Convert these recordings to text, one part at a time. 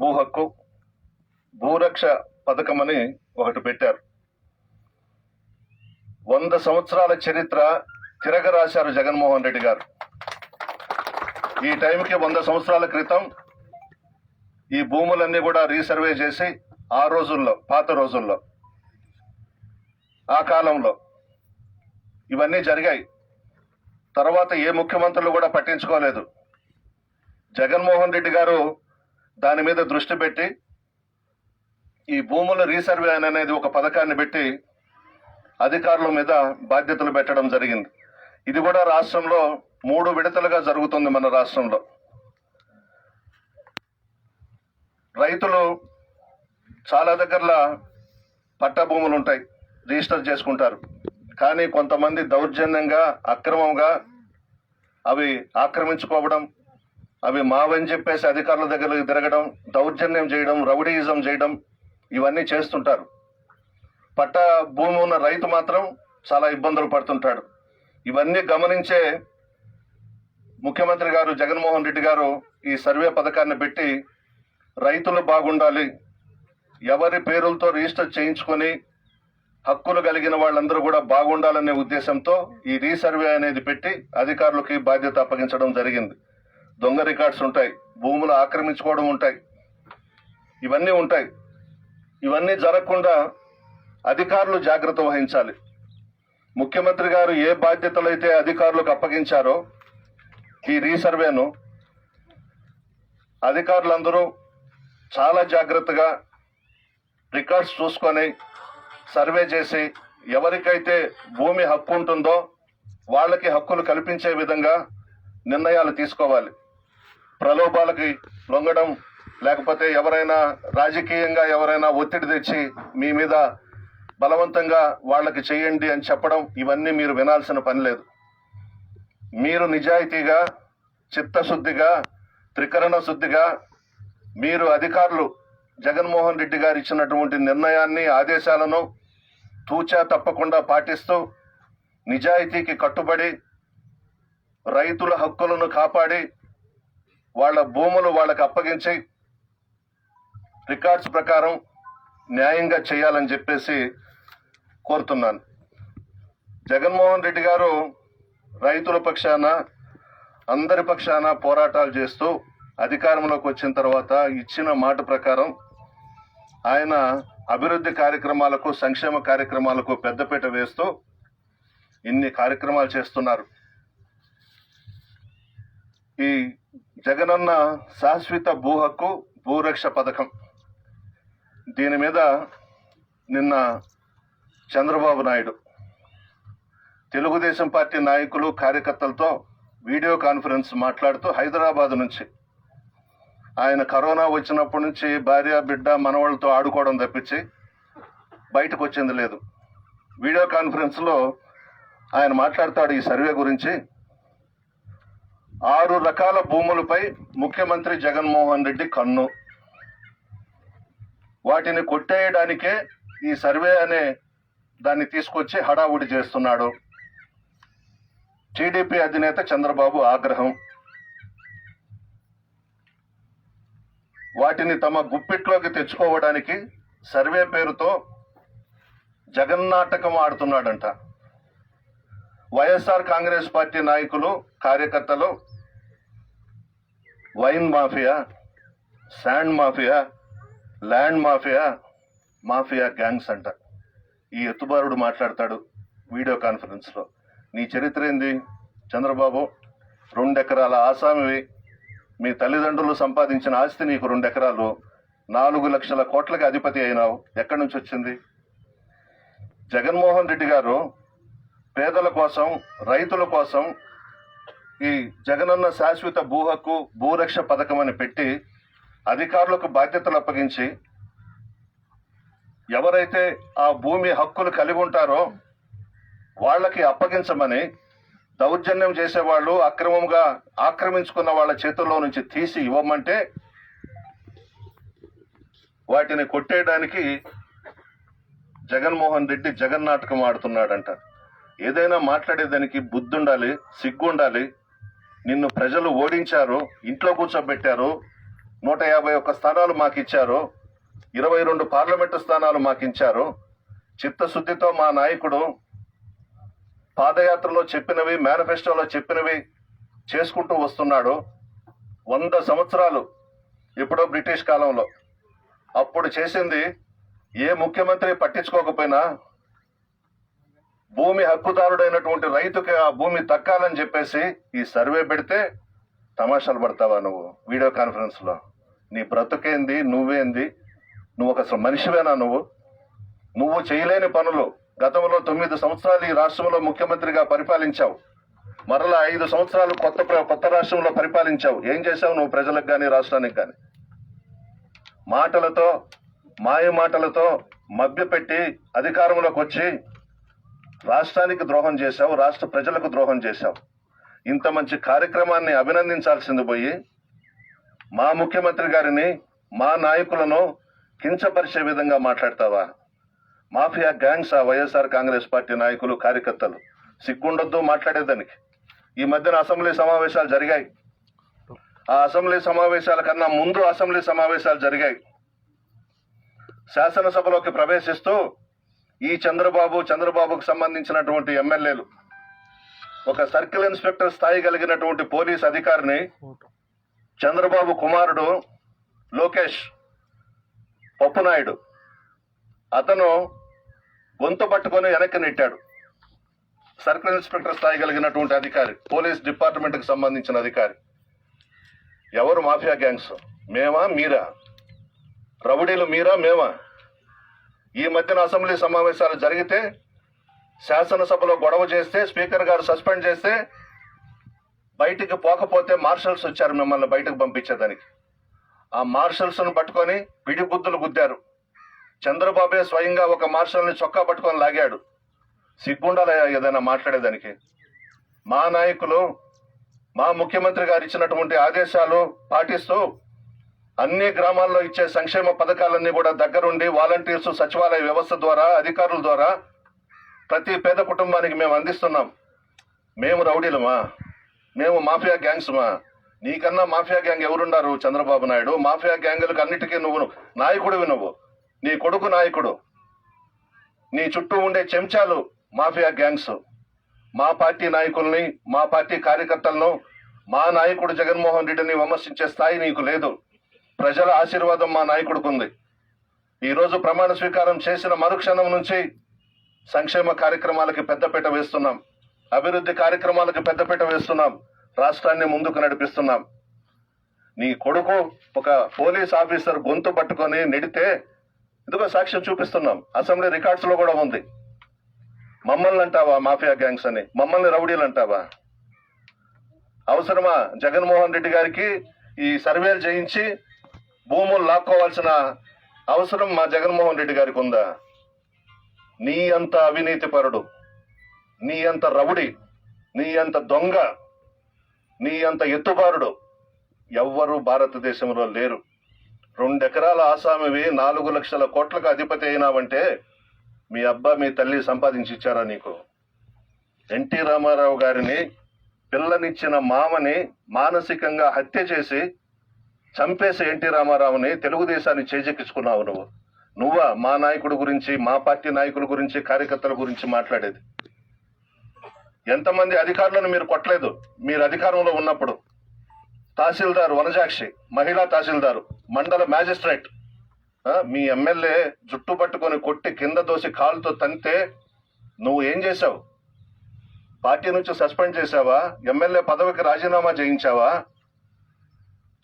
భూ హక్కు భూరక్ష పథకం అని ఒకటి పెట్టారు. వంద సంవత్సరాల చరిత్ర తిరగరాశారు జగన్మోహన్ రెడ్డి గారు. ఈ టైంకి వంద సంవత్సరాల క్రితం ఈ భూములన్నీ కూడా రీసర్వే చేసి ఆ రోజుల్లో పాత రోజుల్లో ఆ కాలంలో ఇవన్నీ జరిగాయి. తర్వాత ఏ ముఖ్యమంత్రులు కూడా పట్టించుకోలేదు. జగన్మోహన్ రెడ్డి గారు దాని మీద దృష్టి పెట్టి ఈ భూముల రీసర్వే అనేది ఒక పథకాన్ని పెట్టి అధికారుల మీద బాధ్యతలు పెట్టడం జరిగింది. ఇది కూడా రాష్ట్రంలో మూడు విడతలుగా జరుగుతుంది మన రాష్ట్రంలో. రైతులు చాలా దగ్గరలో పట్టా భూములు ఉంటాయి రిజిస్టర్ చేసుకుంటారు. కానీ కొంతమంది దౌర్జన్యంగా అక్రమంగా అవి ఆక్రమించుకోవడం అవి మావని చెప్పేసి అధికారుల దగ్గరకు తిరగడం దౌర్జన్యం చేయడం రౌడీయిజం చేయడం ఇవన్నీ చేస్తుంటారు. పట్ట భూమి ఉన్న రైతు మాత్రం చాలా ఇబ్బందులు పడుతుంటాడు. ఇవన్నీ గమనించే ముఖ్యమంత్రి గారు జగన్మోహన్ రెడ్డి గారు ఈ సర్వే పథకాన్ని పెట్టి రైతులు బాగుండాలి ఎవరి పేరులతో రిజిస్టర్ చేయించుకొని హక్కులు కలిగిన వాళ్ళందరూ కూడా బాగుండాలనే ఉద్దేశంతో ఈ రీసర్వే అనేది పెట్టి అధికారులకి బాధ్యత అప్పగించడం జరిగింది. దొంగ రికార్డ్స్ ఉంటాయి. భూములు ఆక్రమించుకోవడం ఉంటాయి. ఇవన్నీ ఉంటాయి. ఇవన్నీ జరగకుండా అధికారులు జాగ్రత్త వహించాలి. ముఖ్యమంత్రి గారు ఏ బాధ్యతలైతే అధికారులకు అప్పగించారో ఈ రీసర్వేను అధికారులందరూ చాలా జాగ్రత్తగా రికార్డ్స్ చూసుకొని సర్వే చేసి ఎవరికైతే భూమి హక్కు ఉంటుందో వాళ్ళకి హక్కులు కల్పించే విధంగా నిర్ణయాలు తీసుకోవాలి. ప్రలోభాలకి లొంగడం లేకపోతే ఎవరైనా రాజకీయంగా ఎవరైనా ఒత్తిడి తెచ్చి మీ మీద బలవంతంగా వాళ్ళకి చేయండి అని చెప్పడం ఇవన్నీ మీరు వినాల్సిన పని లేదు. మీరు నిజాయితీగా చిత్తశుద్ధిగా త్రికరణ శుద్ధిగా మీరు అధికారులు జగన్మోహన్ రెడ్డి గారు ఇచ్చినటువంటి నిర్ణయాన్ని ఆదేశాలను తూచా తప్పకుండా పాటిస్తూ నిజాయితీకి కట్టుబడి రైతుల హక్కులను కాపాడి వాళ్ళ భూములు వాళ్ళకి అప్పగించి రికార్డ్స్ ప్రకారం న్యాయంగా చేయాలని చెప్పేసి కోరుతున్నాను. జగన్మోహన్ రెడ్డి గారు రైతుల పక్షాన అందరి పక్షాన పోరాటాలు చేస్తూ అధికారంలోకి వచ్చిన తర్వాత ఇచ్చిన మాట ప్రకారం ఆయన అభివృద్ధి కార్యక్రమాలకు సంక్షేమ కార్యక్రమాలకు పెద్దపీట వేస్తూ ఇన్ని కార్యక్రమాలు చేస్తున్నారు. ఈ జగనన్న శాశ్వత భూ హక్కు భూరక్ష పథకం. దీని మీద నిన్న చంద్రబాబు నాయుడు తెలుగుదేశం పార్టీ నాయకులు కార్యకర్తలతో వీడియో కాన్ఫరెన్స్ మాట్లాడుతూ హైదరాబాద్ నుంచి. ఆయన కరోనా వచ్చినప్పటి నుంచి భార్య బిడ్డ మనవాళ్ళతో ఆడుకోవడం తప్పించి బయటకు వచ్చింది లేదు. వీడియో కాన్ఫరెన్స్లో ఆయన మాట్లాడతాడు ఈ సర్వే గురించి. ఆరు రకాల భూములపై ముఖ్యమంత్రి జగన్మోహన్ రెడ్డి కన్ను. వాటిని కొట్టేయడానికే ఈ సర్వే అనే దాన్ని తీసుకొచ్చి హడావుడి చేస్తున్నాడు. టీడీపీ అధినేత చంద్రబాబు ఆగ్రహం. వాటిని తమ గుప్పిట్లోకి తెచ్చుకోవడానికి సర్వే పేరుతో జగన్నాటకం ఆడుతున్నాడంట. వైఎస్ఆర్ కాంగ్రెస్ పార్టీ నాయకులు కార్యకర్తలు wine mafia sand mafia land mafia mafia gangs అంట. ఈ ఎత్తుబారుడు మాట్లాడతాడు వీడియో కాన్ఫరెన్స్లో. నీ చరిత్ర ఏంది? చంద్రబాబు రెండెకరాల ఆసామివి. మీ తల్లిదండ్రులు సంపాదించిన ఆస్తి నీకు రెండెకరాలు. నాలుగు లక్షల కోట్లకి అధిపతి అయినావు. ఎక్కడి నుంచి వచ్చింది? జగన్మోహన్ రెడ్డి గారు పేదల కోసం రైతుల కోసం ఈ జగనన్న శాశ్వత భూ హక్కు భూరక్ష పథకం అని పెట్టి అధికారులకు బాధ్యతలు అప్పగించి ఎవరైతే ఆ భూమి హక్కులు కలిగి ఉంటారో వాళ్ళకి అప్పగించమని దౌర్జన్యం చేసేవాళ్ళు అక్రమంగా ఆక్రమించుకున్న వాళ్ళ చేతుల్లో నుంచి తీసి ఇవ్వమంటే వాటిని కొట్టేయడానికి జగన్మోహన్ రెడ్డి జగన్నాటకం ఆడుతున్నాడంట. ఏదైనా మాట్లాడేదానికి బుద్ధి ఉండాలి సిగ్గు ఉండాలి నిన్ను ప్రజలు ఓడించారు ఇంట్లో కూర్చోబెట్టారు. నూట యాభై ఒక్క స్థానాలు మాకు ఇచ్చారు ఇరవై రెండు పార్లమెంటు స్థానాలు మాకు ఇచ్చారు చిత్తశుద్ధితో మా నాయకుడు పాదయాత్రలో చెప్పినవి మేనిఫెస్టోలో చెప్పినవి చేసుకుంటూ వస్తున్నాడు. వంద సంవత్సరాలు ఎప్పుడో బ్రిటిష్ కాలంలో. అప్పుడు చేసింది ఏ ముఖ్యమంత్రి పట్టించుకోకపోయినా భూమి హక్కుదారుడైనటువంటి రైతుకి ఆ భూమి తక్కాలని చెప్పేసి ఈ సర్వే పెడితే తమాషాలు పడతావా నువ్వు వీడియో కాన్ఫరెన్స్లో నీ బ్రతుకేంది? నువ్వేంది? నువ్వు ఒక మనిషివేనా నువ్వు? నువ్వు చేయలేని పనులు గతంలో తొమ్మిది సంవత్సరాలు ఈ రాష్ట్రంలో ముఖ్యమంత్రిగా పరిపాలించావు. మరలా ఐదు సంవత్సరాలు కొత్త కొత్త రాష్ట్రంలో పరిపాలించావు. ఏం చేశావు నువ్వు ప్రజలకు కానీ రాష్ట్రానికి కానీ మాటలతో మాయ మాటలతో మభ్యపెట్టి అధికారంలోకి వచ్చి రాష్ట్రానికి ద్రోహం చేశావు రాష్ట్ర ప్రజలకు ద్రోహం చేశావు. ఇంత మంచి కార్యక్రమాన్ని అభినందించాల్సింది పోయి మా ముఖ్యమంత్రి గారిని మా నాయకులను కించపరిచే విధంగా మాట్లాడతావా? మాఫియా గ్యాంగ్స్ ఆ వైఎస్ఆర్ కాంగ్రెస్ పార్టీ నాయకులు కార్యకర్తలు సిగ్గుండొద్దు మాట్లాడేదానికి. ఈ మధ్యన అసెంబ్లీ సమావేశాలు జరిగాయి. ఆ అసెంబ్లీ సమావేశాల కన్నా ముందు అసెంబ్లీ సమావేశాలు జరిగాయి. శాసనసభలోకి ప్రవేశిస్తూ ఈ చంద్రబాబు చంద్రబాబుకు సంబంధించినటువంటి ఎమ్మెల్యేలు ఒక సర్కిల్ ఇన్స్పెక్టర్ స్థాయి కలిగినటువంటి పోలీస్ అధికారిని చంద్రబాబు కుమారుడు లోకేష్ పప్పునాయుడు. అతను గొంతు పట్టుకొని వెనక్కి నెట్టాడు. సర్కిల్ ఇన్స్పెక్టర్ స్థాయి కలిగినటువంటి అధికారి పోలీస్ డిపార్ట్మెంట్కి సంబంధించిన అధికారి. ఎవరు మాఫియా గ్యాంగ్స్? మేమా మీరా? రౌడీలు మీరా మేమా? ఈ మధ్యన అసెంబ్లీ సమావేశాలు జరిగితే శాసనసభలో గొడవ చేస్తే స్పీకర్ గారు సస్పెండ్ చేస్తే బయటికి పోకపోతే మార్షల్స్ వచ్చారు మిమ్మల్ని బయటకు పంపించేదానికి. ఆ మార్షల్స్ను పట్టుకొని పిడి బుద్ధులు గుద్దారు. చంద్రబాబే స్వయంగా ఒక మార్షల్ని చొక్కా పట్టుకొని లాగాడు. సిగ్గుండాల ఏదైనా మాట్లాడేదానికి? మా నాయకులు మా ముఖ్యమంత్రి గారు ఇచ్చినటువంటి ఆదేశాలు పాటిస్తూ అన్ని గ్రామాల్లో ఇచ్చే సంక్షేమ పథకాలన్నీ కూడా దగ్గరుండి వాలంటీర్స్ సచివాలయ వ్యవస్థ ద్వారా అధికారుల ద్వారా ప్రతి పేద కుటుంబానికి మేము అందిస్తున్నాం. మేము రౌడీలమా? మేము మాఫియా గ్యాంగ్స్మా? నీకన్నా మాఫియా గ్యాంగ్ ఎవరున్నారు చంద్రబాబు నాయుడు? మాఫియా గ్యాంగులకు అన్నిటికీ నువ్వు నాయకుడివి నువ్వు. నీ కొడుకు నాయకుడు. నీ చుట్టూ ఉండే చెంచాలు మాఫియా గ్యాంగ్స్. మా పార్టీ నాయకుల్ని మా పార్టీ కార్యకర్తలను మా నాయకుడు జగన్మోహన్ రెడ్డిని విమర్శించే స్థాయి నీకు లేదు. ప్రజల ఆశీర్వాదం మా నాయకుడికి ఉంది ఈరోజు ప్రమాణ స్వీకారం చేసిన మరుక్షణం నుంచి సంక్షేమ కార్యక్రమాలకి పెద్దపీట వేస్తున్నాం. అభివృద్ధి కార్యక్రమాలకు పెద్దపీట వేస్తున్నాం. రాష్ట్రాన్ని ముందుకు నడిపిస్తున్నాం. నీ కొడుకు ఒక పోలీస్ ఆఫీసర్ గొంతు పట్టుకొని నెడితే ఇదిగో సాక్ష్యం చూపిస్తున్నాం. అసెంబ్లీ రికార్డ్స్లో కూడా ఉంది. మమ్మల్ని అంటావా మాఫియా గ్యాంగ్స్ అని? మమ్మల్ని రౌడీలు అంటావా అవసరమా జగన్మోహన్ రెడ్డి గారికి ఈ సర్వేలు చేయించి భూములు లాక్కోవాల్సిన అవసరం మా జగన్మోహన్ రెడ్డి గారికి ఉందా? నీ అంత అవినీతి పరుడు నీ అంత రవుడి నీ అంత దొంగ నీ అంత ఎత్తుబారుడు ఎవ్వరూ భారతదేశంలో లేరు. రెండెకరాల ఆసామివి నాలుగు లక్షల కోట్లకు అధిపతి అయినావంటే మీ అబ్బా మీ తల్లి సంపాదించి ఇచ్చారా నీకు? ఎన్టీ రామారావు గారిని పిల్లనిచ్చిన మామని మానసికంగా హత్య చేసి చంపేసి ఎన్టీ రామారావుని తెలుగుదేశాన్ని చేజెక్కించుకున్నావు నువ్వు. నువ్వా మా నాయకుడి గురించి మా పార్టీ నాయకుల గురించి కార్యకర్తల గురించి మాట్లాడేది? ఎంతమంది అధికారులను మీరు కొట్టలేదు? మీరు అధికారంలో ఉన్నప్పుడు. తహసీల్దార్ వనజాక్షి మహిళా తహసీల్దారు మండల మ్యాజిస్ట్రేట్. మీ ఎమ్మెల్యే జుట్టు పట్టుకొని కొట్టి కింద దోసి కాలుతో తంతే నువ్వు ఏం చేశావు? పార్టీ నుంచి సస్పెండ్ చేశావా? ఎమ్మెల్యే పదవికి రాజీనామా చేయించావా?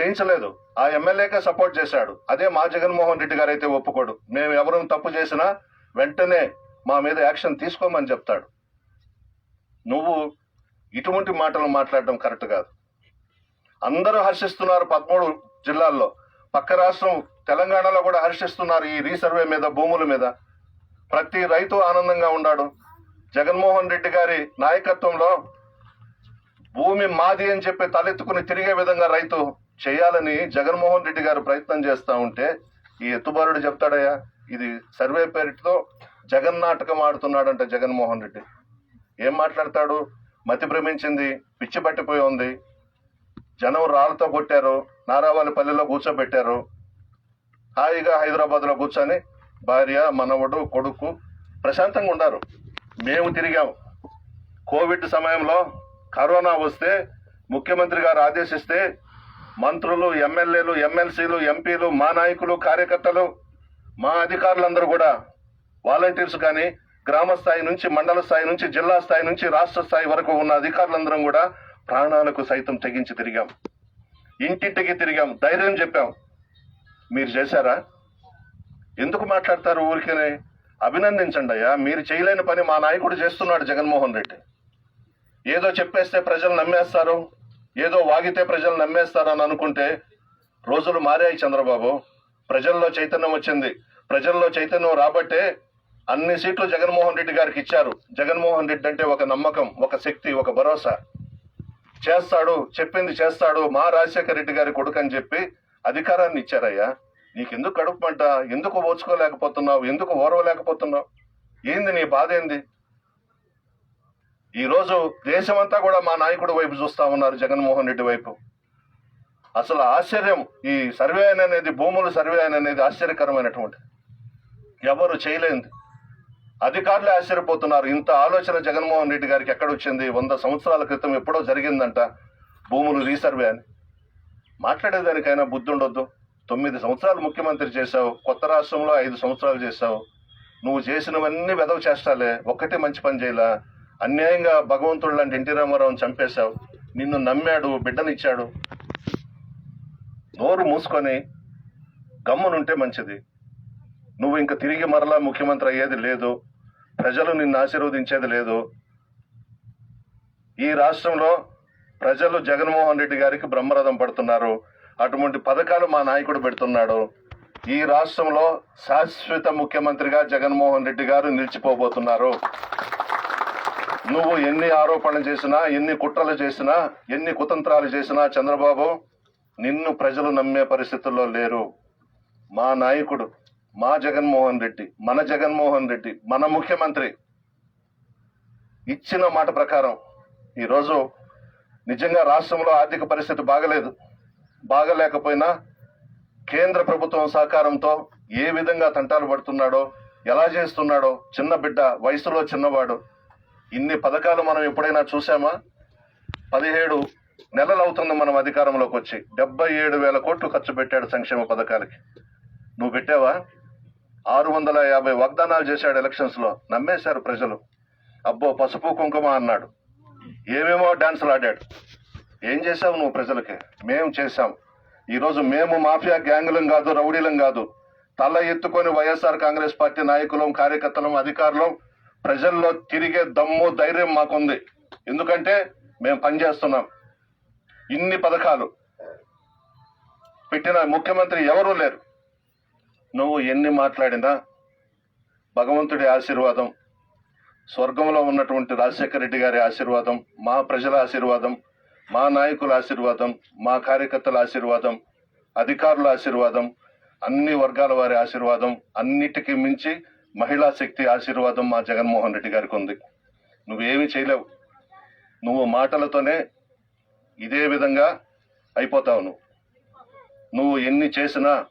చేయించలేదు. ఆ ఎమ్మెల్యేకే సపోర్ట్ చేశాడు. అదే మా జగన్మోహన్ రెడ్డి గారు అయితే ఒప్పుకోడు. మేము ఎవరు తప్పు చేసినా వెంటనే మా మీద యాక్షన్ తీసుకోమని చెప్తాడు. నువ్వు ఇటువంటి మాటలు మాట్లాడడం కరెక్ట్ కాదు. అందరూ హర్షిస్తున్నారు పదమూడు జిల్లాల్లో. పక్క రాష్ట్రం తెలంగాణలో కూడా హర్షిస్తున్నారు ఈ రీసర్వే మీద భూముల మీద. ప్రతి రైతు ఆనందంగా ఉన్నాడు. జగన్మోహన్ రెడ్డి గారి నాయకత్వంలో భూమి మాది అని చెప్పి తలెత్తుకుని తిరిగే విధంగా రైతు చేయాలని జగన్మోహన్ రెడ్డి గారు ప్రయత్నం చేస్తూ ఉంటే ఈ ఎత్తుబారుడు చెప్తాడయ్యా ఇది సర్వే పేరుతో జగన్ నాటకం ఆడుతున్నాడంట జగన్మోహన్ రెడ్డి. ఏం మాట్లాడతాడు? మతి భ్రమించింది పిచ్చి పట్టిపోయి ఉంది. జనం రాళ్ళతో కొట్టారు నారావారిపల్లిలో కూర్చోబెట్టారు. హాయిగా హైదరాబాద్లో కూర్చొని భార్య మనవడు కొడుకు ప్రశాంతంగా ఉన్నారు మేము తిరిగాం. కోవిడ్ సమయంలో కరోనా వస్తే ముఖ్యమంత్రి గారు ఆదేశిస్తే మంత్రులు ఎమ్మెల్యేలు ఎమ్మెల్సీలు ఎంపీలు మా నాయకులు కార్యకర్తలు మా అధికారులందరూ కూడా వాలంటీర్స్ కానీ గ్రామ స్థాయి నుంచి మండల స్థాయి నుంచి జిల్లా స్థాయి నుంచి రాష్ట్ర స్థాయి వరకు ఉన్న అధికారులందరం కూడా ప్రాణాలకు సైతం తెగించి తిరిగాం. ఇంటింటికి తిరిగాం. ధైర్యం చెప్పాం. మీరు చేశారా? ఎందుకు మాట్లాడతారు ఊరికనే అభినందించండి అయ్యా. మీరు చేయలేని పని మా నాయకుడు చేస్తున్నాడు జగన్మోహన్ రెడ్డి. ఏదో చెప్పేస్తే ప్రజలు నమ్మేస్తారు. ఏదో వాగితే ప్రజలు నమ్మేస్తారని అనుకుంటే రోజులు మారాయి చంద్రబాబు. ప్రజల్లో చైతన్యం వచ్చింది. ప్రజల్లో చైతన్యం రాబట్టే అన్ని సీట్లు జగన్మోహన్ రెడ్డి గారికి ఇచ్చారు. జగన్మోహన్ రెడ్డి అంటే ఒక నమ్మకం ఒక శక్తి ఒక భరోసా. చేస్తాడు చెప్పింది చేస్తాడు మా రాజశేఖర రెడ్డి గారి కొడుకు అని చెప్పి అధికారాన్ని ఇచ్చారయ్యా. నీకెందుకు కడుపుమంట ఎందుకు ఓచుకోలేకపోతున్నావు ఎందుకు ఓర్వలేకపోతున్నావు? ఏంది నీ బాధ ఏంది? ఈ రోజు దేశమంతా కూడా మా నాయకుడి వైపు చూస్తా ఉన్నారు జగన్మోహన్ రెడ్డి వైపు. అసలు ఆశ్చర్యం ఈ సర్వే అనేది భూముల సర్వే అనేది ఆశ్చర్యకరమైనటువంటి. ఎవరు చేయలేదు అధికారులే ఆశ్చర్యపోతున్నారు. ఇంత ఆలోచన జగన్మోహన్ రెడ్డి గారికి ఎక్కడ వచ్చింది? వంద సంవత్సరాల క్రితం ఎప్పుడో జరిగిందంట భూములు రీసర్వే అని. మాట్లాడేదానికైనా బుద్ధి ఉండొద్దు తొమ్మిది సంవత్సరాలు ముఖ్యమంత్రి చేశావు కొత్త రాష్ట్రంలో ఐదు సంవత్సరాలు చేశావు. నువ్వు చేసినవన్నీ వెదవ చేస్తాలే ఒక్కటే మంచి పని చేయలా. అన్యాయంగా భగవంతుడు లాంటి ఎన్టీ రామారావుని చంపేశావు. నిన్ను నమ్మాడు బిడ్డనిచ్చాడు. నోరు మూసుకొని గమ్మునుంటే మంచిది. నువ్వు ఇంక తిరిగి మరలా ముఖ్యమంత్రి అయ్యేది లేదు. ప్రజలు నిన్ను ఆశీర్వదించేది లేదు. ఈ రాష్ట్రంలో ప్రజలు జగన్మోహన్ రెడ్డి గారికి బ్రహ్మరథం పడుతున్నారు. అటువంటి పథకాలు మా నాయకుడు పెడుతున్నాడు. ఈ రాష్ట్రంలో శాశ్వత ముఖ్యమంత్రిగా జగన్మోహన్ రెడ్డి గారు నిలిచిపోబోతున్నారు. నువ్వు ఎన్ని ఆరోపణలు చేసినా ఎన్ని కుట్రలు చేసినా ఎన్ని కుతంత్రాలు చేసినా చంద్రబాబు నిన్ను ప్రజలు నమ్మే పరిస్థితుల్లో లేరు. మా నాయకుడు మా జగన్మోహన్ రెడ్డి మన జగన్మోహన్ రెడ్డి మన ముఖ్యమంత్రి ఇచ్చిన మాట ప్రకారం ఈరోజు నిజంగా రాష్ట్రంలో ఆర్థిక పరిస్థితి బాగలేదు. బాగలేకపోయినా కేంద్ర ప్రభుత్వం సహకారంతో ఏ విధంగా తంటాలు పడుతున్నాడో ఎలా చేస్తున్నాడో చిన్న బిడ్డ వయసులో చిన్నవాడు ఇన్ని పథకాలు మనం ఎప్పుడైనా చూసామా? పదిహేడు నెలలు అవుతుంది మనం అధికారంలోకి వచ్చి. డెబ్బై ఏడు వేల కోట్లు ఖర్చు పెట్టాడు సంక్షేమ పథకాలకి. నువ్వు పెట్టావా? ఆరు వందల యాభై వాగ్దానాలు చేశాడు ఎలక్షన్స్లో. నమ్మేశారు ప్రజలు. అబ్బో పసుపు కుంకుమ అన్నాడు. ఏమేమో డాన్సులు ఆడాడు. ఏం చేసావు నువ్వు ప్రజలకి? మేము చేశాం. ఈరోజు మేము మాఫియా గ్యాంగులం కాదు రౌడీలం కాదు. తల ఎత్తుకొని వైఎస్ఆర్ కాంగ్రెస్ పార్టీ నాయకులం కార్యకర్తలం అధికారులం ప్రజల్లో తిరిగే దమ్ము ధైర్యం మాకుంది. ఎందుకంటే మేము పనిచేస్తున్నాం. ఇన్ని పథకాలు పెట్టిన ముఖ్యమంత్రి ఎవరూ లేరు. నువ్వు ఎన్ని మాట్లాడినా భగవంతుడి ఆశీర్వాదం స్వర్గంలో ఉన్నటువంటి రాజశేఖర రెడ్డి గారి ఆశీర్వాదం మా ప్రజల ఆశీర్వాదం మా నాయకుల ఆశీర్వాదం మా కార్యకర్తల ఆశీర్వాదం అధికారుల ఆశీర్వాదం అన్ని వర్గాల వారి ఆశీర్వాదం అన్నిటికీ మించి మహిళా శక్తి ఆశీర్వాదం మా జగన్మోహన్ రెడ్డి గారికి ఉంది. నువ్వేమీ చేయలేవు. నువ్వు మాటలతోనే ఇదే విధంగా అయిపోతావు నువ్వు. నువ్వు ఎన్ని చేసినా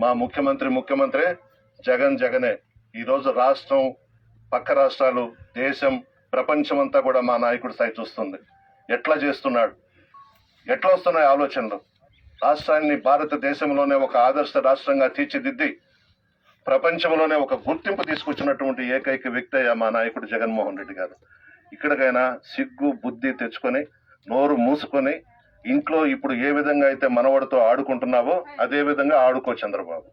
మా ముఖ్యమంత్రి ముఖ్యమంత్రి జగన్ జగనే. ఈరోజు రాష్ట్రం పక్క రాష్ట్రాలు దేశం ప్రపంచం అంతా కూడా మా నాయకుడు స్థాయి చూస్తుంది. ఎట్లా చేస్తున్నాడు? ఎట్లా వస్తున్నాయి ఆలోచనలు? రాష్ట్రాన్ని భారతదేశంలోనే ఒక ఆదర్శ రాష్ట్రంగా తీర్చిదిద్ది ప్రపంచంలోనే ఒక గుర్తింపు తీసుకొచ్చినటువంటి ఏకైక వ్యక్తి అయ్యా మా నాయకుడు జగన్మోహన్ రెడ్డి గారు. ఇక్కడికైనా సిగ్గు బుద్ధి తెచ్చుకొని నోరు మూసుకొని ఇంట్లో ఇప్పుడు ఏ విధంగా అయితే మనవడితో ఆడుకుంటున్నావో అదే విధంగా ఆడుకో చంద్రబాబు.